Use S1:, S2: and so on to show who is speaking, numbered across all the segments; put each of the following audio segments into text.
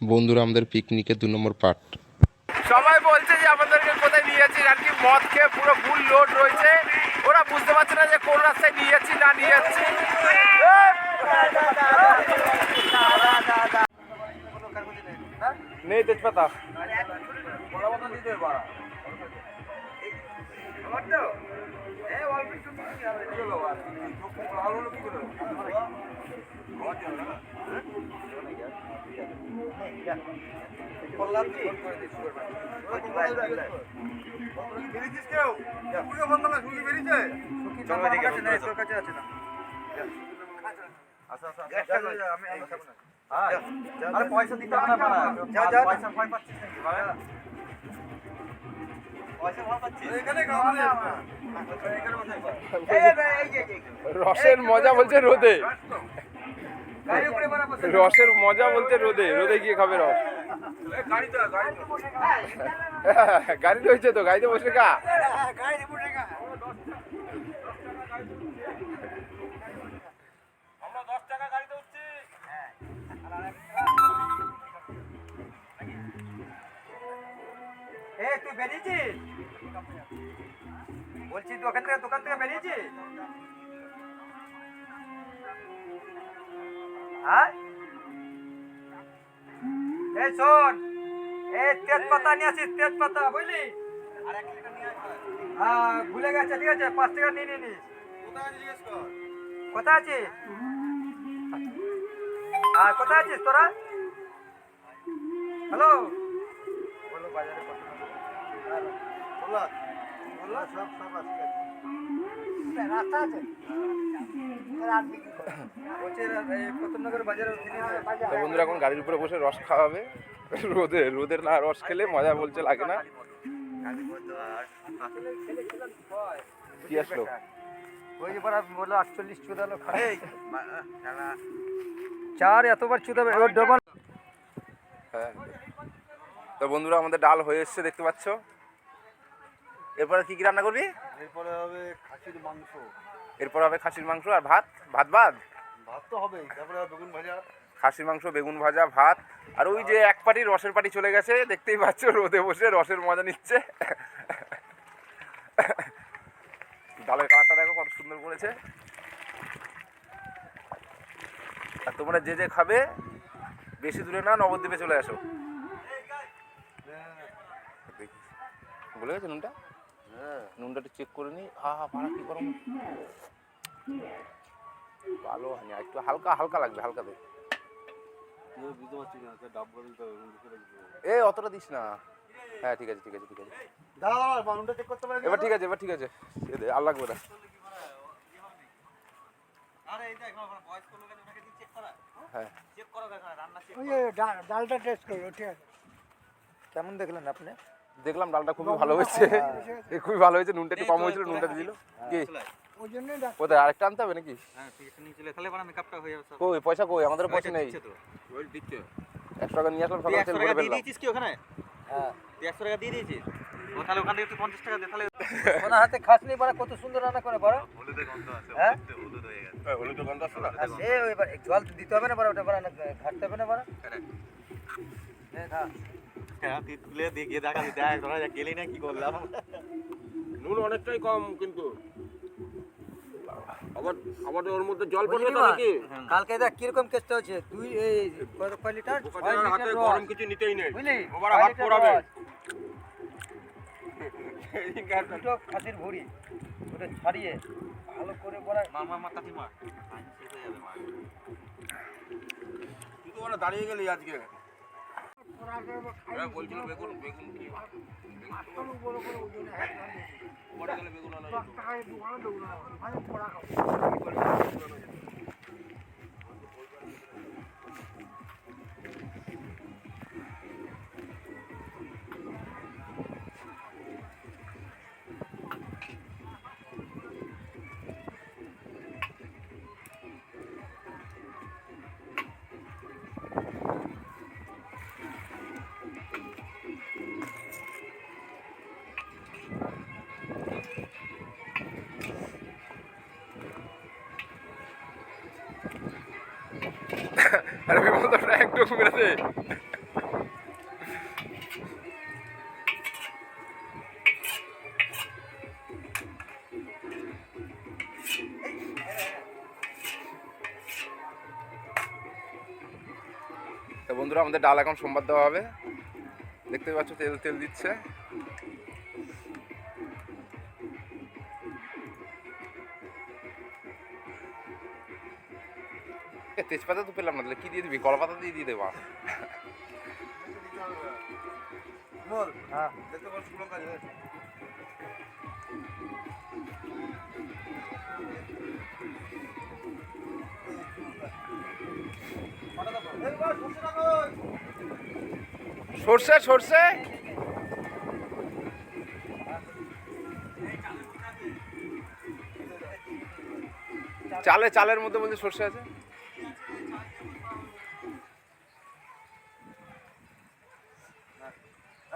S1: বন্ধুরা আমাদের পিকনিকের দু নম্বর পার্ট
S2: সবাই বলছে যে আমাদেরকে কোথায় নিয়ে যাচ্ছি আর কি মদ খেয়ে পুরো ফুল লোড রয়েছে। ওরা বুঝতে পারছে না যে কোন রাস্তায় নিয়ে যাচ্ছি না নিয়ে যাচ্ছি। নেই তেজপাতা। রসের মজা বলছে রোদে
S3: গাড়ি উপরে বাড়া বসে
S2: রসের মজা বলতে রোদে রোদে গিয়ে খাবে রস।
S3: গাড়ি তো তো,
S2: গাড়িতে বসে খা।
S3: গাড়ি উপরে গা আমরা 10 টাকা গাড়িতে উঠছি এই তুই বেরিয়েছিস? বলছি, দোকান থেকে দোকান থেকে বেরিয়েছিস? হ্যাঁ? এই শোন, এই তেজপাতা নিয়ে আসিস, তেজপাতা, বুঝলি? হ্যাঁ ভুলে গেছে, ঠিক আছে, পাঁচ টাকা নিয়ে নিয়ে নিস। কোথায় আছিস? হ্যাঁ কোথায় আছিস তোরা? হ্যালো? বলো বাজারে রাস্তা আছে?
S2: তো বন্ধুরা এখন গাড়ির উপরে বসে রস খাওয়াবে রোদে রোদের না রস খেলে মজা বলছে লাগে না। কি আসলো?
S3: ওই যে বলল আটচল্লিশ চুদালো। খাই চার এতবার চুদাবে এবার ডবল
S2: হ্যাঁ। তো বন্ধুরা আমাদের ডাল হয়ে এসছে দেখতে পাচ্ছ। এরপরে কি কি রান্না করবি?
S4: এরপরে হবে খাসির মাংস।
S2: এরপর হবে খাসির মাংস আর ভাত। ভাত ভাত
S4: ভাত তো হবেই তারপরে বেগুন ভাজা।
S2: খাসির মাংস বেগুন ভাজা ভাত। আর ওই যে এক পাটি রসের পাটি চলে গেছে দেখতেই পাচ্ছ রোদে বসে রসের মজা নিচ্ছে। ডালের কালারটা দেখো কত সুন্দর করেছে। আর তোমরা যে যে খাবে বেশি দূরে না নবদ্বীপে চলে আসো। বলে গেছে নুনটা? নুনটা একটু চেক করে নি। আহা পাড়া কি গরম? ভালো হয়নি আর একটু হালকা হালকা লাগবে হালকা দেখ। এ অতটা দিস না। হ্যাঁ ঠিক আছে ঠিক আছে ঠিক আছে।
S4: দাঁড়া দাঁড়া চেক করতে পারে
S2: এবার ঠিক আছে এবার ঠিক আছে। এ দে, আর লাগবে না। হ্যাঁ।
S3: চেক করো দেখো রান্না চেক
S5: ওই ডালটা টেস্ট করো ঠিক আছে।
S3: কেমন দেখলেন আপনি?
S2: দেখলাম ডালটা খুবই ভালো হয়েছে। এ খুবই ভালো হয়েছে নুনটা একটু কম হয়েছিল নুনটা দিল কি?
S5: ডাক
S2: কোথায়? আরেকটা আনতে হবে নাকি?
S3: হ্যাঁ ঠিক আছে নিয়ে চলে তাহলে আমার মেকআপটা হয়ে যাবে সব।
S2: কই পয়সা কই? আমাদের পয়সা নেই।
S3: তো।
S2: একশো টাকা নিয়ে আসলাম সকাল তেল ভরে ফেললাম
S3: কি ওখানে? হ্যাঁ। একশো টাকা দিয়ে দিয়েছিস? তাহলে ওখান থেকে তুই পঞ্চাশ টাকা দে তাহলে ওনার হাতে খাসনি পারা কত সুন্দর রান্না করে পারা হ্যাঁ?
S2: হলুদ গন্ধ আছে না?
S3: সে ওই জল দিতে হবে না পারা ওটা পারা ঘাটতে হবে না পারা হ্যাঁ তুই তুলে দেখা দেখ ধরা যাক গেলি না কি করলাম।
S2: নুন অনেকটাই কম কিন্তু। আবার আবার ওর মধ্যে জল
S3: বুঝলি মা? কালকে দেখ কীরকম কেসটা হচ্ছে? দুই এই কয় লিটার? ছয় লিটার
S2: কিছু নিতেই নেই। ওবার হাত পোড়াবে।
S3: দুটো খাসির ভুড়ি। ওটা ছাড়িয়ে ভালো করে বড়া মামা মা কাকিমা।
S2: তুই তো ওরা দাঁড়িয়ে গেলি আজকে। হ্যাঁ, বলছিল বেগুন বেগুন কি? বেগুন আনা
S5: দশ
S2: Era bir bunda বন্ধুরা, আমাদের ডাল এখন সোমবার দেওয়া হবে। দেখতে পাচ্ছ, তেল তেল দিচ্ছে। তেজপাতা তো পেলাম না তাহলে কি দিয়ে দিবি? কলা পাতা দিয়ে দিয়ে দেবা।
S3: হ্যাঁ।
S2: সর্ষে সর্ষে? চালে চালের মধ্যে বলছে সর্ষে আছে?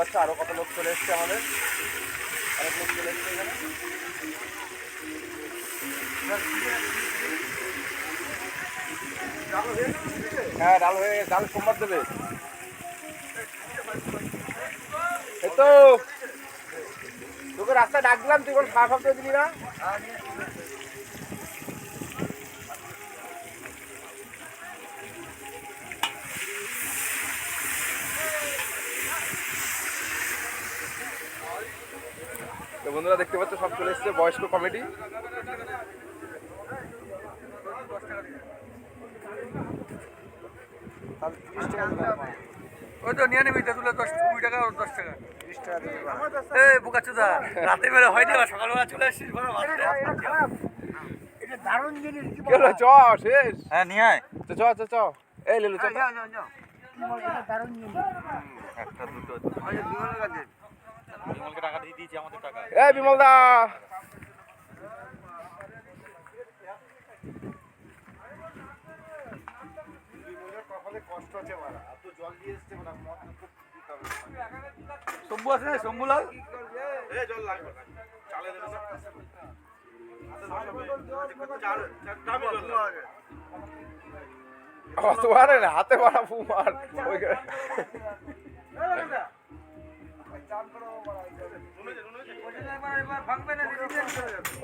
S2: পাচ্ছ, আরও কত লোক চলে এসছে আমাদের। অনেক লোক চলে এসছে এখানে। হ্যাঁ ডাল হয়ে গেছে, ডাল সোমবার দেবে। এই তো, তোকে রাস্তা ডাকলাম তুই কোনো খাওয়া খাওয়া দিবি না? বন্ধুরা দেখতে পাচ্ছ সব চলে এসছে বয়স্ক কমেডি
S3: ওই তো নিয়ে নিবি তুলে দশ কুড়ি টাকা আর দশ টাকা। রাতে বেলা হয় না সকালবেলা চলে আসছিস বড় ভাত দে।
S5: এটা দারুণ জিনিস
S2: চ শেষ।
S3: হ্যাঁ নিয়ে আয়।
S2: তো চ চ চ। এই লেলু চ।
S5: দারুণ জিনিস
S3: একটা দুটো। বিমলকে টাকা দিয়ে দিয়েছি আমাদের টাকা।
S2: এই বিমল দা
S3: শম্ভু আছে না শম্ভুলাল
S2: না। হাতে মারা। ফু মার ওই-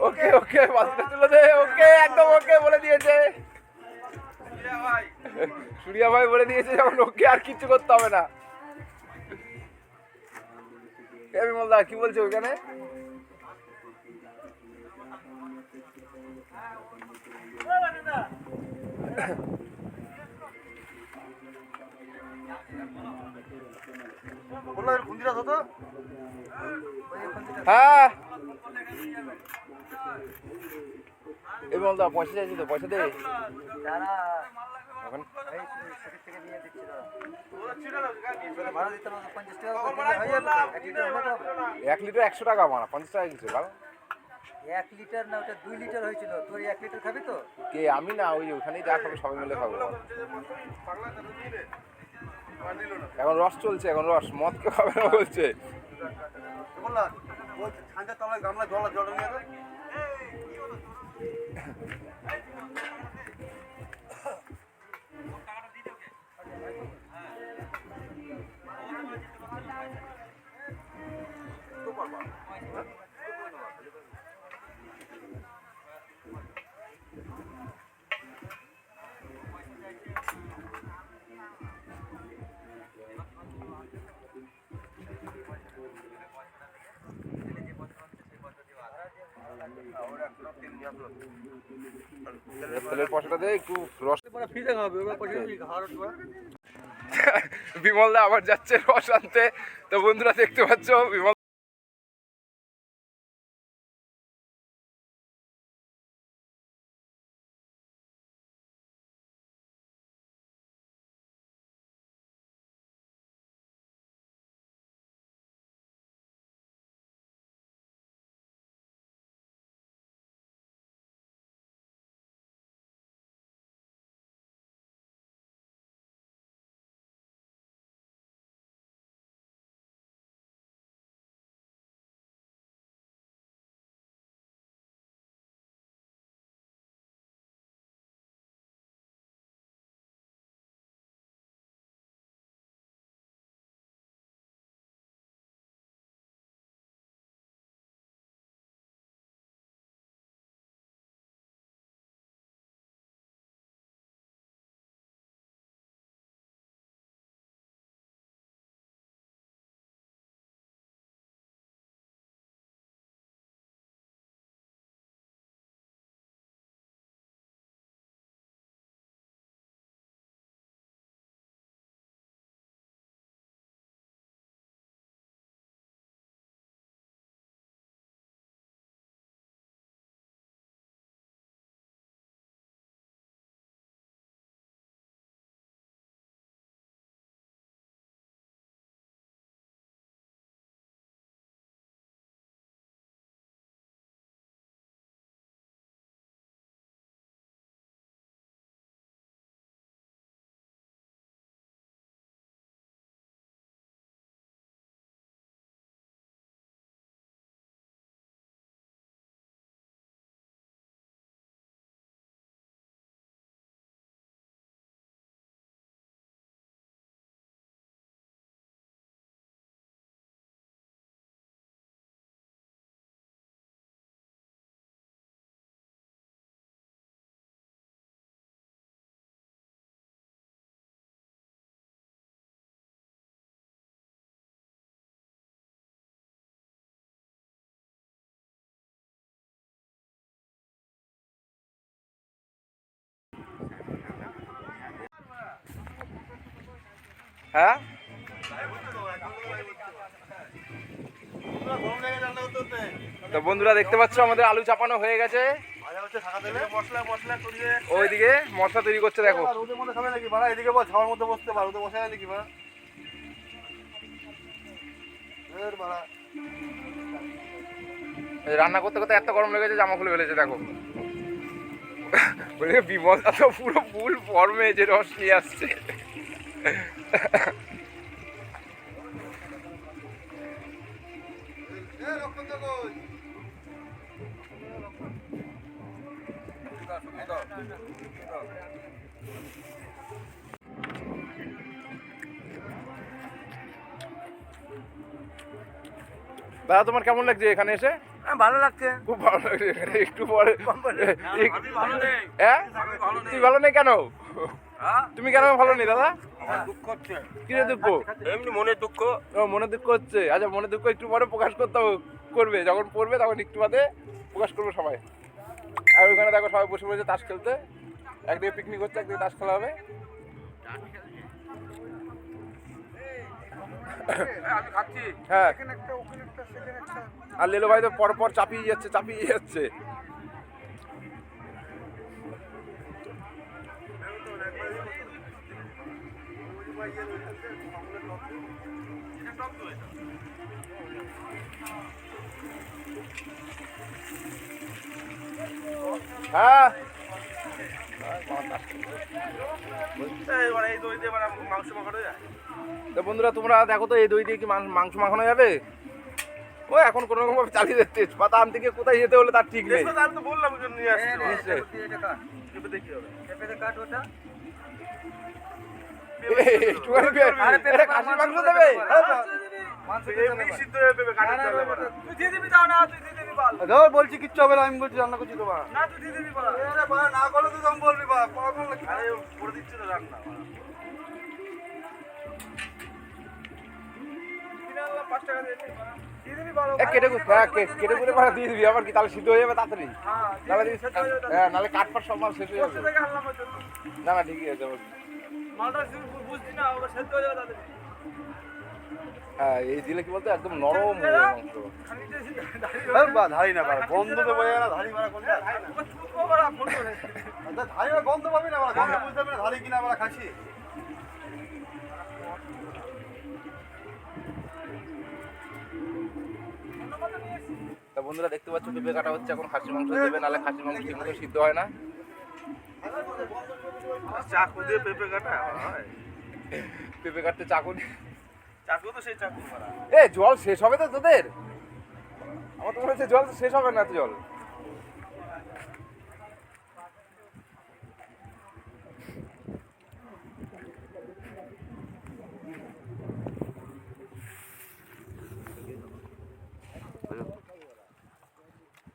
S2: ওকে ওকে, বাসটা তুলে দে, ওকে, একদম ওকে বলে দিয়েছে। সুরিয়া ভাই বলে দিয়েছে যখন ওকে আর কিছু করতে হবে না। এ বিমল দা, কি বলছো ওখানে? হ্যাঁ এই বিমল দা পয়সা চাইছি তো পয়সা দে?
S3: এক লিটার।
S2: এক একশো টাকা মারা পঞ্চাশ টাকা কিছু ভালো
S3: এক লিটার না ওটা দুই লিটার হয়েছিল। তোর এক লিটার খাবি তো?
S2: কে আমি না ওই ওখানেই যা খাবে সবাই মিলে খাব। এখন রস চলছে, এখন রস। মদ কে খাবে না বলছে। ঠান্ডা তলায় গামলা জল জল
S3: ফ্রিতে খাবে ওরা পয়সা খাওয়ার
S2: বিমল দা আবার যাচ্ছে রস আনতে। তো বন্ধুরা দেখতে পাচ্ছ বিমল হ্যাঁ? তো বন্ধুরা দেখতে পাচ্ছ, আমাদের আলু চাপানো হয়ে গেছে। ওইদিকে মশলা তৈরি করছে, দেখো।
S4: বসতে নাকি
S2: রান্না করতে করতে এত গরম লেগেছে, জামা খুলে ফেলেছে, দেখো। বলে বিমল তো পুরো ফুল ফর্মে যে রস নিয়ে আসছে। দাদা তোমার কেমন লাগছে এখানে এসে?
S3: হ্যাঁ ভালো লাগছে।
S2: খুব ভালো লাগছে এখানে একটু পরে। হ্যাঁ তুই ভালো নেই। কেন? তুমি কেন ভালো নেই দাদা?
S3: দুঃখ হচ্ছে।
S2: কি রে দুঃখ?
S3: এমনি মনের দুঃখ?
S2: ও মনে দুঃখ হচ্ছে। আচ্ছা মনে দুঃখ একটু পরে প্রকাশ করতে করবে। যখন পড়বে তখন একটু বাদে প্রকাশ করবে সবাই। আর ওখানে দেখো সবাই বসে বসে তাস খেলতে। একদিকে পিকনিক হচ্ছে একদিকে তাস খেলা হবে। হ্যাঁ। আর লেলো ভাই তো পর পর চাপিয়ে যাচ্ছে চাপিয়ে যাচ্ছে। হ্যাঁ। তো বন্ধুরা তোমরা দেখো তো এই দই দিয়ে কি মাং- মাংস মাখানো যাবে? ও এখন কোনো রকম ভাবে চালিয়ে যাচ্ছে। তেজপাতা আনতে গিয়ে কোথায় যেতে হলে তার ঠিক নেই।
S4: আমি তো বললাম
S3: কাট ওটা
S4: হয়ে বলছি কিচ্ছু হবে না আমি বলছি রান্না করছি তো
S3: না
S4: করলে তো তুমি বলবি করে দিচ্ছে তো রান্না
S3: পাঁচ টাকা দিয়ে
S2: কেটে হ্যাঁ, কে- কেটে করে ভাড়া দিয়ে দিবি আবার কি তাহলে সিদ্ধ হয়ে যাবে তাড়াতাড়ি হ্যাঁ নাহলে কাঠ ফাট সব মাল শেষ হয়ে যাবে না না ঠিকই আছে আমার।
S3: হয়ে
S2: হ্যাঁ এই দিলে কি বলতো একদম নরম হয়ে যাবে মাংস
S4: ধারি না বাড়া গন্ধ তো বোঝা না ধারি কোনটা আচ্ছা, ধারি গন্ধ পাবি না বাড়া গন্ধ বুঝতে পারবি না ধারি কিনা বাড়া খাসি
S2: বন্ধুরা দেখতে পাচ্ছ পেঁপে কাটা হচ্ছে এখন খাসি মাংস দেবে নাহলে খাসি মাংস ঠিক মতো সিদ্ধ হয় না।
S4: চাকু দিয়ে পেঁপে কাটা? হয়।
S2: পেঁপে কাটতে চাকু
S4: চাকু তো সেই চাকু
S2: এ জল শেষ হবে তো তোদের? আমার তো মনে হচ্ছে জল শেষ হবে না তো জল।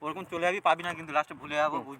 S3: ওরকম চলে যাবি পাবি না কিন্তু লাস্টে ভুলে যাব বুঝবি।